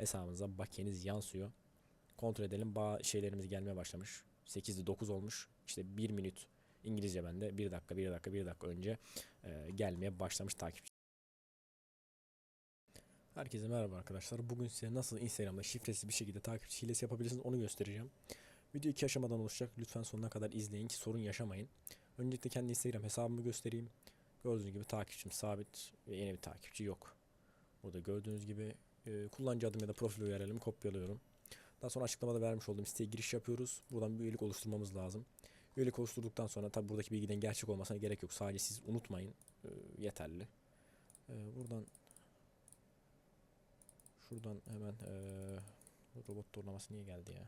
hesabınıza bakiyeniz yansıyor. Kontrol edelim. Bazı şeylerimiz gelmeye başlamış. 8'de 9 olmuş. İşte 1 minut İngilizce bende 1 dakika 1 dakika 1 dakika önce e, gelmeye başlamış takipçi. Herkese merhaba arkadaşlar. Bugün size nasıl Instagram'da şifresiz bir şekilde takipçi hilesi yapabilirsiniz onu göstereceğim. Video iki aşamadan oluşacak. Lütfen sonuna kadar izleyin ki sorun yaşamayın. Öncelikle kendi Instagram hesabımı göstereyim. Gördüğünüz gibi takipçim sabit ve yeni bir takipçi yok. Burada gördüğünüz gibi e, kullanıcı adım ya da profil URL'imi kopyalıyorum. Daha sonra açıklamada vermiş olduğum siteye giriş yapıyoruz. Buradan bir üyelik oluşturmamız lazım. Üyelik oluşturduktan sonra tabi buradaki bilgiden gerçek olmasına gerek yok. Sadece siz unutmayın. E, yeterli. E, buradan şuradan hemen e, robot doğrulaması niye geldi ya?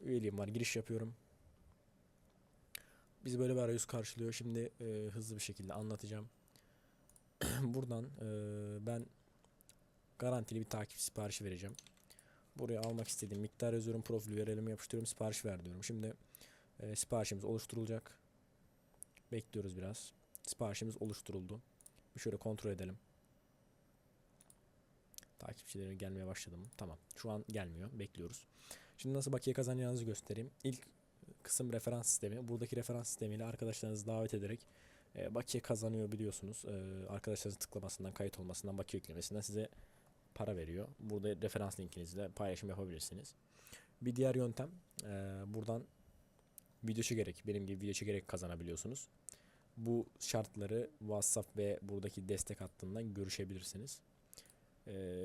Üyeliğim var. Giriş yapıyorum. Bizi böyle bir arayüz karşılıyor. Şimdi e, hızlı bir şekilde anlatacağım. Buradan e, ben garantili bir takip siparişi vereceğim. Buraya almak istediğim miktar yazıyorum. Profil verelim yapıştırıyorum. Sipariş ver diyorum. Şimdi e, siparişimiz oluşturulacak. Bekliyoruz biraz. Siparişimiz oluşturuldu. Bir şöyle kontrol edelim. Takipçileri gelmeye başladı mı? Tamam. Şu an gelmiyor. Bekliyoruz. Şimdi nasıl bakiye kazanacağınızı göstereyim. İlk kısım referans sistemi. Buradaki referans sistemiyle arkadaşlarınızı davet ederek e, bakiye kazanıyor biliyorsunuz. E, arkadaşlarınızın tıklamasından, kayıt olmasından, bakiye yüklemesinden size para veriyor. Burada referans linkinizle paylaşım yapabilirsiniz. Bir diğer yöntem e, buradan video çekerek, benim gibi video çekerek kazanabiliyorsunuz. Bu şartları WhatsApp ve buradaki destek hattından görüşebilirsiniz.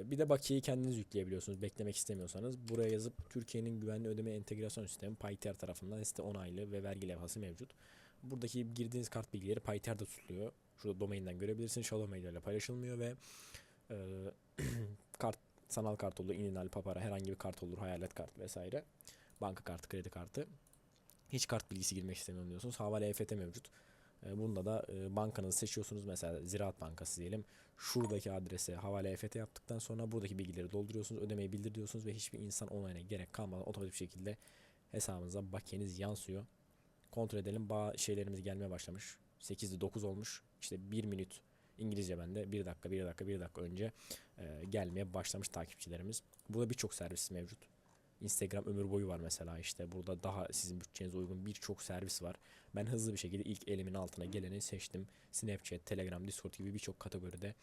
Bir de bakiyeyi kendiniz yükleyebiliyorsunuz beklemek istemiyorsanız. Buraya yazıp Türkiye'nin güvenli ödeme entegrasyon sistemi Payter tarafından site onaylı ve vergi levhası mevcut. Buradaki girdiğiniz kart bilgileri Payter'de tutuluyor. Şurada domainden görebilirsiniz. Shadow Mail ile paylaşılmıyor ve e, kart sanal kart olur, ininal, papara herhangi bir kart olur, hayalet kart vesaire. Banka kartı, kredi kartı. Hiç kart bilgisi girmek istemiyorum diyorsunuz. Havale EFT mevcut. E, Bunda da e, bankanızı seçiyorsunuz. Mesela Ziraat Bankası diyelim. Şuradaki adrese havale EFT yaptıktan sonra buradaki bilgileri dolduruyorsunuz. Ödemeyi bildir diyorsunuz ve hiçbir insan online'a gerek kalmadan otomatik bir şekilde hesabınıza bakiyeniz yansıyor. Kontrol edelim. Bazı şeylerimiz gelmeye başlamış. 8'de 9 olmuş. İşte 1 minut İngilizce bende 1 dakika 1 dakika 1 dakika önce e, gelmeye başlamış takipçilerimiz. Burada birçok servis mevcut. Instagram ömür boyu var mesela işte burada daha sizin bütçenize uygun birçok servis var. Ben hızlı bir şekilde ilk elimin altına geleni seçtim. Snapchat, Telegram, Discord gibi birçok kategoride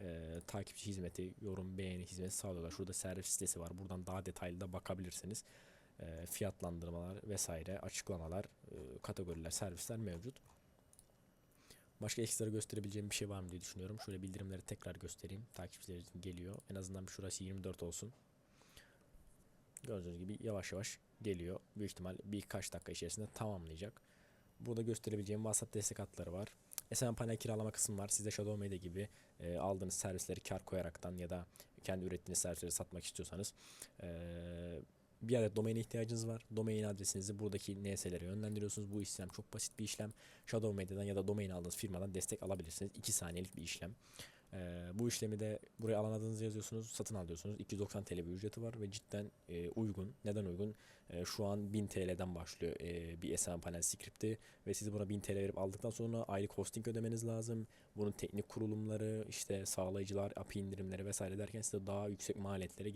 e, takipçi hizmeti, yorum, beğeni hizmeti sağlıyorlar. Şurada servis sitesi var. Buradan daha detaylı da bakabilirsiniz. E, fiyatlandırmalar vesaire, açıklamalar, e, kategoriler, servisler mevcut. Başka ekstra gösterebileceğim bir şey var mı diye düşünüyorum. Şöyle bildirimleri tekrar göstereyim. Takipçiler için geliyor. En azından şurası 24 olsun. Gördüğünüz gibi yavaş yavaş geliyor. Büyük ihtimal birkaç dakika içerisinde tamamlayacak. Burada gösterebileceğim WhatsApp destek hatları var. SMM panel kiralama kısmı var. Siz Shadow Media gibi e, aldığınız servisleri kar koyaraktan ya da kendi ürettiğiniz servisleri satmak istiyorsanız e, bir adet domaine ihtiyacınız var. Domain adresinizi buradaki NS'lere yönlendiriyorsunuz. Bu işlem çok basit bir işlem. Shadow Media'dan ya da domain aldığınız firmadan destek alabilirsiniz. 2 saniyelik bir işlem. Ee, bu işlemi de buraya alan adınızı yazıyorsunuz, satın alıyorsunuz. 290 TL bir ücreti var ve cidden e, uygun. Neden uygun? E, şu an 1000 TL'den başlıyor e, bir SM panel script'i ve siz buna 1000 TL verip aldıktan sonra aylık hosting ödemeniz lazım. Bunun teknik kurulumları, işte sağlayıcılar, API indirimleri vesaire derken size daha yüksek maliyetlere geliyor.